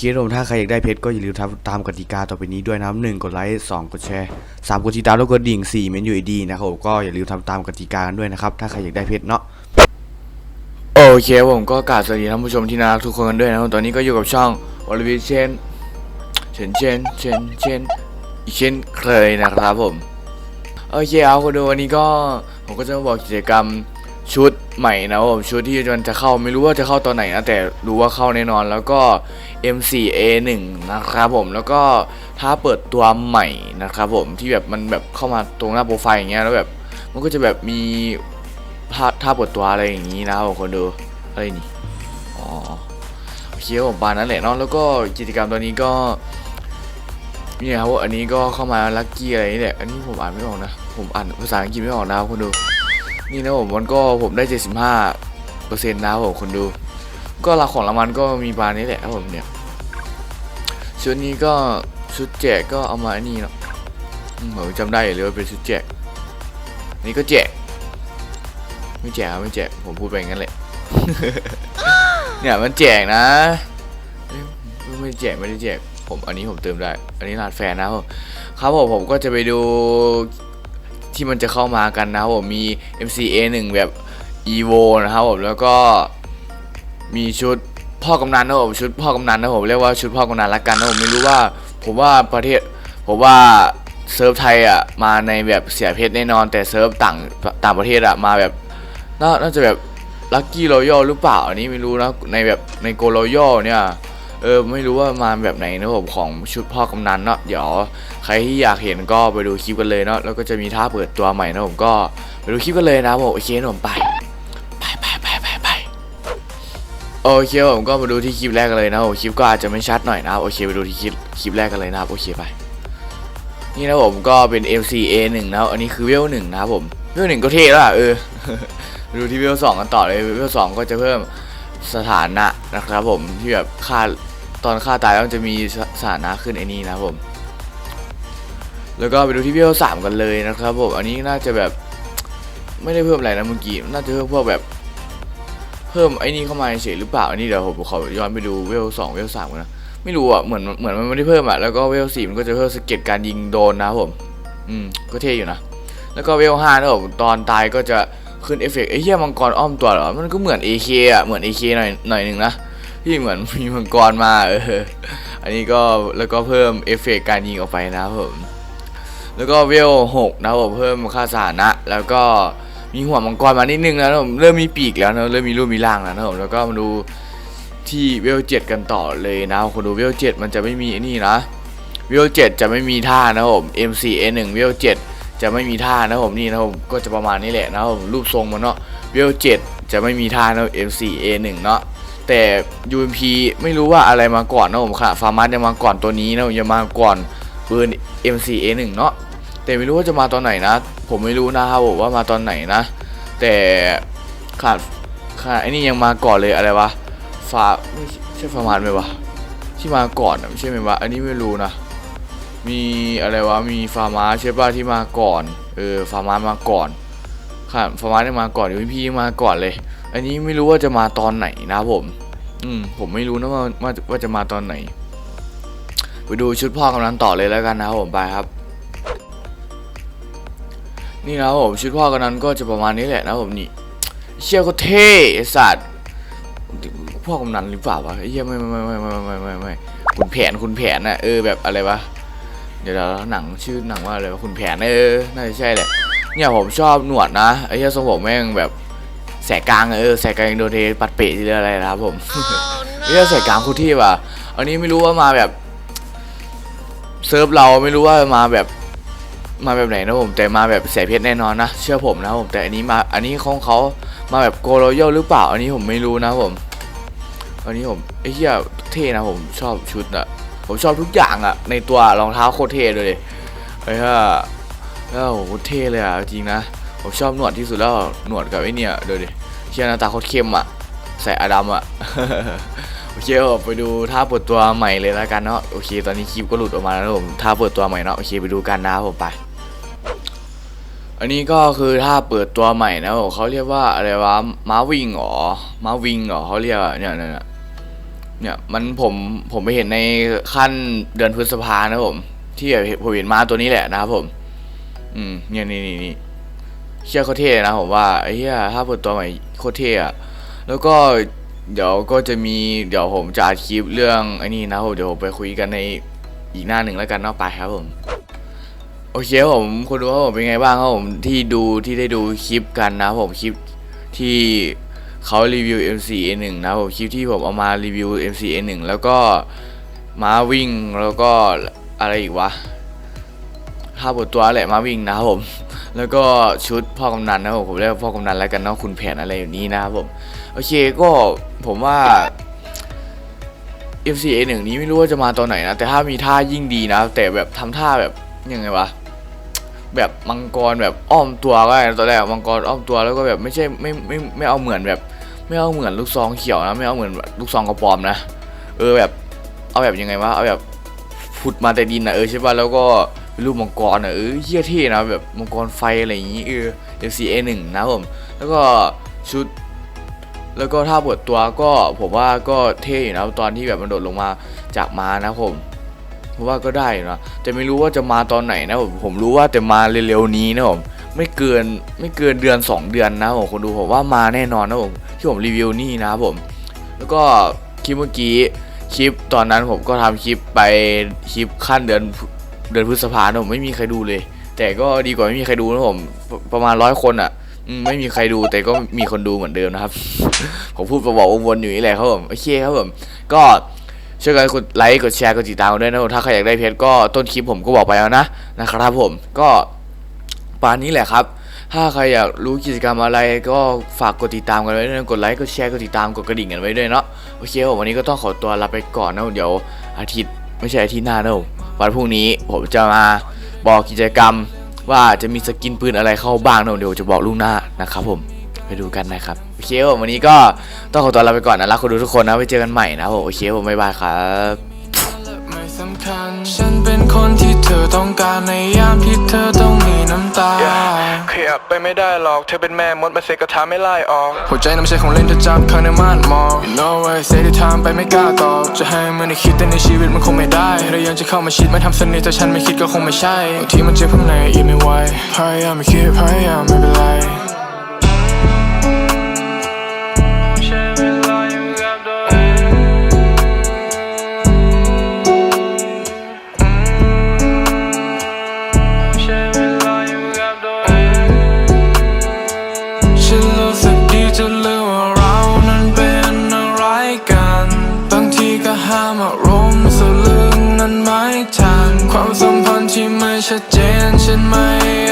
คิดผมถ้าใครอยากได้เพชรก็อย่าลืมทำตามกติกาต่อไปนี้ด้วยนะครับหนึ่งกดไลค์สองกดแชร์สามกดติดตามแล้วกดดิ่งสี่เมนยูไอดีนะครับผมก็อย่าลืมทำตามกติกากันด้วยนะครับ ถ้าใครอยากได้เพชรเนาะโอเคผมก็กราบสวัสดีท่านผู้ชมที่น่ารักทุกคนกันด้วยนะครับตอนนี้ก็อยู่กับช่องวอลวิเชนเชนเชนเชนเชนอีกเช่นเคยนะครับผมโอเคเอาคนดูวันนี้ก็ผมก็จะมาบอกกิจกรรม ชุดใหม่นะผมชุดที่มันจะเข้าไม่รู้ว่าจะเข้าตอนไหนนะแต่รู้ว่าเข้าแน่นอนแล้วก็ M4A1 นะครับผมแล้วก็ถ้าเปิดตัวใหม่นะครับผมที่แบบมันแบบเข้ามาตรงหน้าโปรไฟล์อย่างเงี้ยแล้วแบบมันก็จะแบบมีท่าท่าเปิดตัวอะไรอย่างงี้นะครับคนดูอะไรนี่อ๋อโอเคผมปานนั้นแหละเนาะแล้วก็กิจกรรมตัวนี้ก็นี่ครับอันนี้ก็เข้ามาลัคกี้อะไรนี่แหละอันนี้ผมอ่านไม่ออกนะผมอ่านภาษาอังกฤษไม่ออกนะครับคนดู นี่นะผมมันก็ผมได้ 75เปอร์เซ็นต์นะผมคนดู ก็ราของรางวัลก็มีบานนี้แหละครับผมเนี่ยชุดนี้ก็ชุดแจกก็เอามาอันนี้เนาะอืมผมจำได้เลยว่าเป็นชุดแจกนี่ก็แจกไม่แจกไม่แจกผมพูดไปงั้นแหละเนี่ยมันแจกนะไม่แจกไม่ได้แจกผมอันนี้ผมเติมได้ อันนี้ร้านแฟนนะครับผมครับผม ผมก็จะไปดู ที่มันจะเข้ามากันนะครับผมมี MCA 1 แบบ EVO นะครับผมแล้วก็มีชุดพ่อกำนันนะผมชุดพ่อกำนันนะผมเรียกว่าชุดพ่อกำนันละกันนะผมไม่รู้ว่าผมว่าประเทศผมว่าเซิร์ฟไทยอะมาในแบบเสียเพชรแน่นอน แต่เซิร์ฟต่างต่างประเทศอะมาแบบน่าจะแบบลัคกี้รอยัลหรือเปล่าอันนี้ไม่รู้นะในแบบในโกรอยัลเนี่ย เออไม่รู้ว่ามาแบบไหนนะผมของชุดพ่อกำนันเนาะเดี๋ยวใครที่อยากเห็นก็ไปดูคลิปกันเลยเนาะแล้วก็จะมีท่าเปิดตัวใหม่นะผมก็ไปดูคลิปกันเลยนะผมโอเคนะผมไปไปไปไปไปไปโอเคผมก็มาดูที่คลิปแรกกันเลยนะครับผมคลิปก็อาจจะไม่ชัดหน่อยนะโอเคไปดูที่คลิปคลิปแรกกันเลยนะครับโอเคไปนี่นะผมก็เป็น MCA 1นะครับอันนี้คือเวลหนึ่งนะครับผมเวลหนึ่งก็เท่แล้วอะเออดูที่เวลสองกันต่อเลยเวลสองก็จะเพิ่มสถานะนะครับผมที่แบบค่า ตอนค่าตายแล้วมันจะมีสถานะขึ้นไอ้นี่นะผม แล้วก็ไปดูที่เวลสามกันเลยนะครับผม อันนี้น่าจะแบบไม่ได้เพิ่มอะไรนะเมื่อกี้ น่าจะเพิ่มพวกแบบ เพิ่มไอ้นี่เข้ามาเฉยหรือเปล่า อันนี้เดี๋ยวผมขอย้อนไปดูเวลสองเวลสามกันนะ ไม่รู้อะ เหมือนเหมือนมันไม่ได้เพิ่มอะ แล้วก็เวลสี่มันก็จะเพิ่มสเก็ตการยิงโดนนะผม อืม ก็เท่อยู่นะ แล้วก็เวลห้านะผมตอนตายก็จะขึ้นเอฟเฟกต์ไอ้เหี้ยมังกรอ้อมตัวเหรอ มันก็เหมือน AK อะ เหมือน AK หน่อยหน่อยหนึ่งนะ ที่เหมือนมีมังกรมาเอออันนี้ก็แล้วก็เพิ่มเอฟเฟกต์การยิงออกไปนะครับผมแล้วก็เวลหกนะครับผมเพิ่มค่าสถานะ แล้วก็มีหัวมังกรมานิดนึงแล้วนะผมเริ่มมีปีกแล้วนะเริ่มมีรูปมีร่างแล้วนะผมแล้วก็มาดูที่เวลเจ็ดกันต่อเลยนะคนดูเวลเจ็ดมันจะไม่มีนี่นะเวลเจ็ดจะไม่มีท่านะครับผม M4A1 เวลเจ็ดจะไม่มีท่านะผมนี่นะผมก็จะประมาณนี้แหละนะครับผมรูปทรงมันเนาะเวลเจ็ดจะไม่มีท่านะ M4A1 เนาะ แต่ UMP ไม่รู้ว่าอะไรมาก่อนนะผมค่ะฟาร์มัสจะมาก่อนตัวนี้นะผมจะมาก่อนปืน M4A1 เนาะแต่ไม่รู้ว่าจะมาตอนไหนนะ ผมไม่รู้นะครับผมว่ามาตอนไหนนะ แต่ขาดขาดไอ้นี่ยังมาก่อนเลยอะไรวะฟาไม่ใช่ฟาร์มานไหมวะที่มาก่อนอะไม่ใช่ไหมวะอันนี้ไม่รู้นะ มีอะไรวะมีฟาร์มาใช่ป่ะที่มาก่อนเออฟาร์มามาก่อน ขาดฟาร์มาได้มาก่อนหรือพี่มาก่อนเลย อันนี้ไม่รู้ว่าจะมาตอนไหนนะผม อืมผมไม่รู้นะว่าว่าว่าจะมาตอนไหน ไปดูชุดพ่อกำลังต่อเลยแล้วกันนะครับผมไปครับ นี่นะผมชุดพ่อกันนั้นก็จะประมาณนี้แหละนะผมนี่เชี่ยก็เท่สัตว์พ่อกำนันหรือเปล่าวะเหี้ยไม่ไม่ไม่ไม่ไม่ไม่ไม่ไม่คุณแผนคุณแผนน่ะเออแบบอะไรวะเดี๋ยวเดี๋ยวหนังชื่อหนังว่าอะไรวะคุณแผนเออน่าจะใช่แหละ เนี่ยผมชอบหนวดนะไอ้เหี้ยทรงผมแม่งแบบแสกกลางอะเออแสกกลางอินโดเทปัดเปะหรืออะไรนะครับผมไอ้เหี้ยแสกกลางคู่ที่ว่ะอันนี้ไม่รู้ว่ามาแบบเซิร์ฟเราไม่รู้ว่ามาแบบมาแบบไหนนะผมแต่มาแบบเสียเพชรแน่นอนนะเชื่อผมนะผมแต่อันนี้มาอันนี้ของเขามาแบบโกโรโยหรือเปล่า อันนี้ผมไม่รู้นะผม อันนี้ผมไอ้เหี้ยเท่นะผมชอบชุดอะผมชอบทุกอย่างอะในตัวรองเท้าโคตรเท่เลยไอ้เหี้ย แล้โหเท่เลยอะจริงนะผมชอบหนวดที่สุดแล้วหนวดกับไอ้เนี่ยเดี๋ยวดิเชี่ยหน้าตาโคตรเข้มอะใส่อดัมอะโอเคผมไปดูท่าเปิดตัวใหม่เลยแล้วกันเนาะโอเค ตอนนี้คลิปก็หลุดออกมาแล้วผมท่าเปิดตัวใหม่เนาะโอเคไปดูกันนะผมไป อันนี้ก็คือท่าเปิดตัวใหม่นะผมเขาเรียกว่าอะไรวะม้าวิงหรอม้าวิงหรอเขาเรียกเนี่ยเนี่ยเนี่ยเนี่ยมันผมผมไปเห็นในขั้นเดือนพฤษภานะผมที่ผมเห็นม้าตัวนี้แหละนะครับผม อืมเนี่ยนี่นี่นี่เชื่อโคตรเท่นะผมว่าไอ้เหี้ยถ้าเปิดตัวใหม่โคตรเท่อะแล้วก็เดี๋ยวก็จะมีเดี๋ยวผมจะอัดคลิปเรื่องไอ้นี่นะผมเดี๋ยวผมไปคุยกันในอีกหน้าหนึ่งแล้วกันเนอกไปครับผมโอเคผมคนดูครับผมเป็นไงบ้างครับผมที่ดูที่ได้ดูคลิปกันนะผมคลิปที่เขารีวิว MC1 นะผมคลิปที่ผมเอามารีวิว MC1 แล้วก็ม้าวิ่งแล้วก็อะไรอีกวะ ท่าบทตัวแหละมาวิ่งนะครับผม แล้วก็ชุดพ่อกำนันนะครับผมผมเรียกว่าพ่อกำนันแล้วกันเนาะคุณแผนอะไรแบบนี้นะครับผมโอเคก็ผมว่า FCA หนึ่งนี้ไม่รู้ว่าจะมาตอนไหนนะ แต่ถ้ามีท่ายิ่งดีนะ แต่แบบทำท่าแบบยังไงวะแบบมังกรแบบอ้อมตัวก็ได้ตอนแรกมังกรอ้อมตัวแล้วก็แบบไม่ใช่ไม่ไม่ไม่เอาเหมือนแบบ ไม่เอาเหมือนลูกซองเขียวนะ ไม่เอาเหมือนลูกซองกระป๋อมนะเออแบบ เอาแบบยังไงวะเอาแบบผุดมาแต่ดินนะเออใช่ป่ะแล้วก็ เป็นรูปมังกรอะเออเฮี้ยเท่นะแบบมังกรไฟอะไรอย่างงี้เออ FCA หนึ่งนะผมแล้วก็ชุด แล้วก็ถ้าบทตัวก็ผมว่าก็เท่อยู่นะตอนที่แบบมันโดดลงมาจากม้านะผมผมว่าก็ได้อยู่นะแต่ไม่รู้ว่าจะมาตอนไหนนะผมผมรู้ว่าแต่มาเร็วๆนี้นะผมไม่เกินไม่เกินเดือน 2 เดือนนะผมคนดูผมว่ามาแน่นอนนะผมที่ผมรีวิวนี่นะผม แล้วก็คลิปเมื่อกี้คลิปตอนนั้นผมก็ทำคลิปไปคลิปขั้นเดือน เดือนพฤษภานะผมไม่มีใครดูเลย แต่ก็ดีกว่าไม่มีใครดูนะผมประมาณร้อยคนอะไม่มีใครดูแต่ก็มีคนดูเหมือนเดิมนะครับ ผมพูดประบอกวนๆอยู่นี่แหละครับผมโอเคครับผมก็ช่วยกันกดไลค์กดแชร์กดติดตามกันด้วยนะถ้าใครอยากได้เพจก็ต้นคลิปผมก็บอกไปแล้วนะนะครับผมก็ปานนี้แหละครับ ถ้าใครอยากรู้กิจกรรมอะไรก็ฝากกดติดตามกันไว้ด้วยกดไลค์กดแชร์กดติดตามกดกระดิ่งกันไว้ด้วยเนาะโอเคผมวันนี้ก็ต้องขอตัวลาไปก่อนนะเดี๋ยวอาทิตย์ไม่ใช่อาทิตย์หน้านะผม วันพรุ่งนี้ผมจะมาบอกกิจกรรมว่าจะมีสกินปืนอะไรเข้าบ้างนะเดี๋ยวจะบอกลูกหน้านะครับผมไปดูกันนะครับโอเคผมวันนี้ก็ต้องขอตัวลาไปก่อนนะรักคนดูทุกคนนะไปเจอกันใหม่นะผมโอเคผมบ๊ายบายครับ เป็นคนที่เธอต้องการในยามที่เธอต้องมีน้ำตา ขยับไปไม่ได้หรอก เธอเป็นแม่มดมาเสกกระทาไม่ไล่ออก หัวใจน้ำใช่ของเล่นเธอจับข้างในม่านมอง You know I say ที่ทำไปไม่กล้าตอบ จะให้มันได้คิดแต่ในชีวิตมันคงไม่ได้เรายังจะเข้ามาชิดมาทำสนิทแต่ฉันไม่คิดก็คงไม่ใช่บางทีมันเจ็บข้างในอีกไม่ไหวพยายามไม่คิดพยายามไม่เป็นไร ฉันรู้สึกดีจะลืมว่าเรานั้นเป็นอะไรกัน บางทีก็ห้ามอารมณ์สลึงนั้นไม่ทัน ความสัมพันธ์ที่ไม่ชัดเจนฉันไม่